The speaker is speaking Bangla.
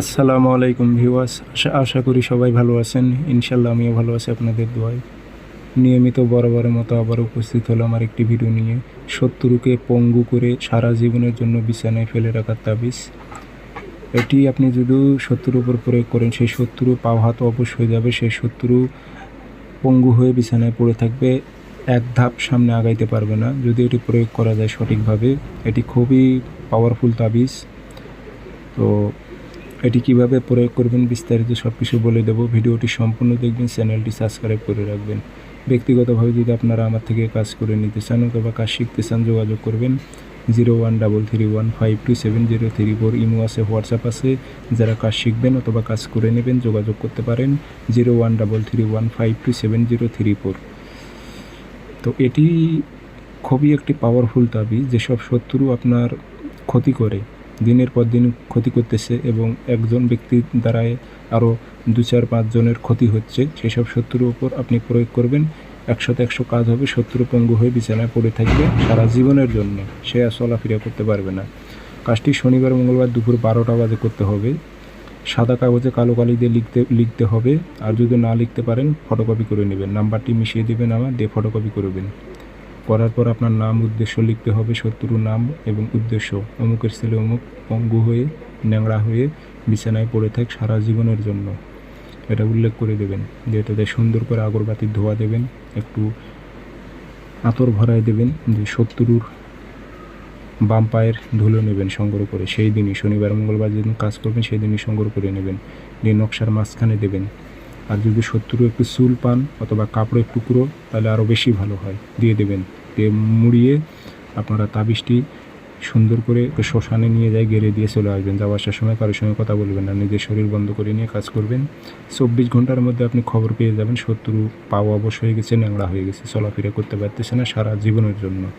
আসসালামু আলাইকুম ভিউয়ার্স, আশা করি সবাই ভালো আছেন। ইনশাল্লাহ আমিও ভালো আছি আপনাদের দোয়ায়। নিয়মিত বরাবরের মতো আবার উপস্থিত হলো আমার একটি ভিডিও নিয়ে। শত্রুকে পঙ্গু করে সারা জীবনের জন্য বিছানায় ফেলে রাখার তাবিজ। এটি আপনি যদি শত্রুর উপর প্রয়োগ করেন, সেই শত্রু পাও হাত অবশ হয়ে যাবে, সেই শত্রু পঙ্গু হয়ে বিছানায় পড়ে থাকবে, এক ধাপ সামনে আগাইতে পারবে না। যদি এটি প্রয়োগ করা যায় সঠিকভাবে, এটি খুবই পাওয়ারফুল তাবিজ। তো এটি কীভাবে প্রয়োগ করবেন বিস্তারিত সব কিছু বলে দেবো। ভিডিওটি সম্পূর্ণ দেখবেন, চ্যানেলটি সাবস্ক্রাইব করে রাখবেন। ব্যক্তিগতভাবে যদি আপনারা আমার থেকে কাজ করে নিতে চান অথবা কাজ শিখতে চান, যোগাযোগ করবেন zero one double three one five two seven zero three four. Imo আছে, হোয়াটসঅ্যাপ আছে। যারা কাজ শিখবেন অথবা কাজ করে নেবেন, যোগাযোগ করতে পারেন zero one double three one five two seven zero three four. তো এটি খুবই একটি পাওয়ারফুল দাবি যেসব শত্রু আপনার ক্ষতি করে। দিনের পর দিন ক্ষতি করতেছে এবং একজন ব্যক্তির দ্বারায় আরও দু চার পাঁচজনের ক্ষতি হচ্ছে, সেসব শত্রুর উপর আপনি প্রয়োগ করবেন। একশোতে একশো কাজ হবে, শত্রু পঙ্গু হয়ে বিছানায় পড়ে থাকবে সারা জীবনের জন্য। সে আর চলাফেরা করতে পারবে না। কাজটি শনিবার, মঙ্গলবার দুপুর বারোটা বাজে করতে হবে। সাদা কাগজে কালো কালি দিয়ে লিখতে লিখতে হবে। আর যদি না লিখতে পারেন, ফটোকপি করে নেবেন। নাম্বারটি মিশিয়ে দেবেন আমার, দিয়ে ফটোকপি করবেন। করার পর আপনার নাম, উদ্দেশ্য লিখতে হবে, শত্রুর নাম এবং উদ্দেশ্য। অমুকের ছেলে অমুক, পঙ্গু হয়ে ন্যাংরা হয়ে বিছানায় পড়ে থাক সারা জীবনের জন্য। এটা উল্লেখ করে দেবেন যে তাদের সুন্দর করে আগরবাতির ধোয়া দেবেন, একটু আতর ভরায় দেবেন যে শত্রুর বাম পায়ের ধুলো নেবেন সংগ্রহ করে। সেই দিনই শনিবার, মঙ্গলবার যেদিন কাজ করবেন, সেই দিনই সংগ্রহ করে নেবেন। দিয়ে নকশার মাঝখানে দেবেন। আর যদি শত্রু একটু চুল পান অথবা কাপড়ের টুকরো তাহলে আরও বেশি ভালো হয়। দিয়ে দেবেন। দিয়ে মুড়িয়ে আপনারা তাবিজটি সুন্দর করে শ্মশানে নিয়ে যায়, গেড়ে দিয়ে চলে আসবেন। যাওয়া আসার সময় কারোর সঙ্গে কথা বলবেন না। নিজের শরীর বন্ধ করে নিয়ে কাজ করবেন। চব্বিশ ঘণ্টার মধ্যে আপনি খবর পেয়ে যাবেন, শত্রু পাওয়া অবশ্য হয়ে গেছে, ন্যাংড়া হয়ে গেছে, চলাফেরা করতে পারতেছে না সারা জীবনের জন্য।